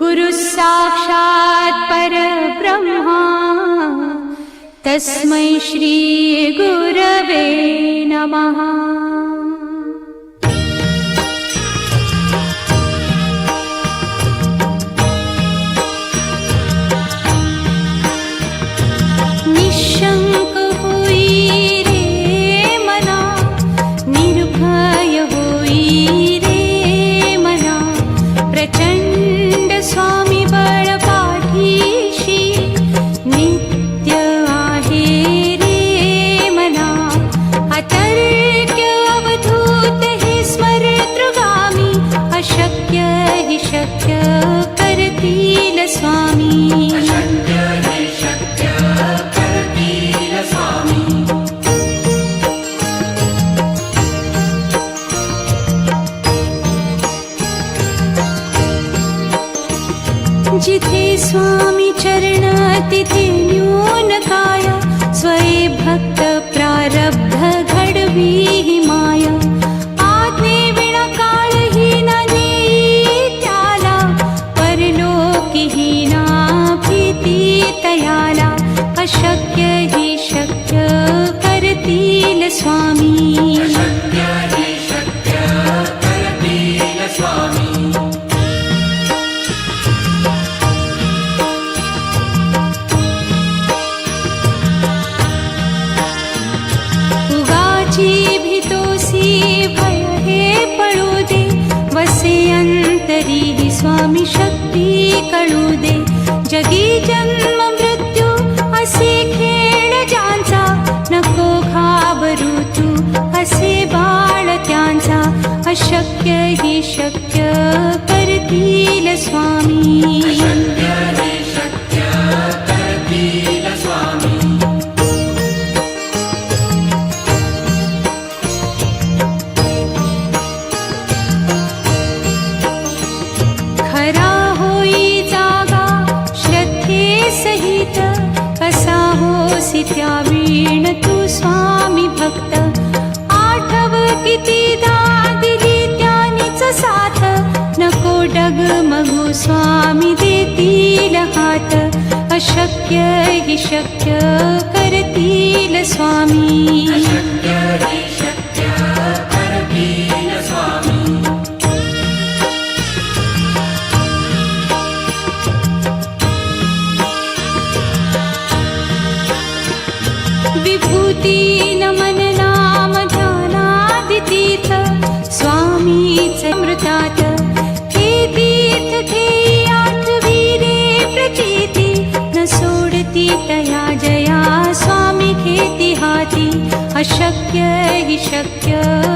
गुरु साक्षात् ब्रह्म तस्मै गुरवे नमः स्वामी जिथे स्वामी चरणा तिथे रि स्वामि शक्ति जगी जन्म असे असि केण नको खाबरू तू असे बाल अशक्य ही वीण तू स्वामी भक्त आठव किती दा दिली त्यानीच साथ नको डगमगू स्वामी देतील हात अशक्य ही शक्य करतील स्वामी अशक्य शक्य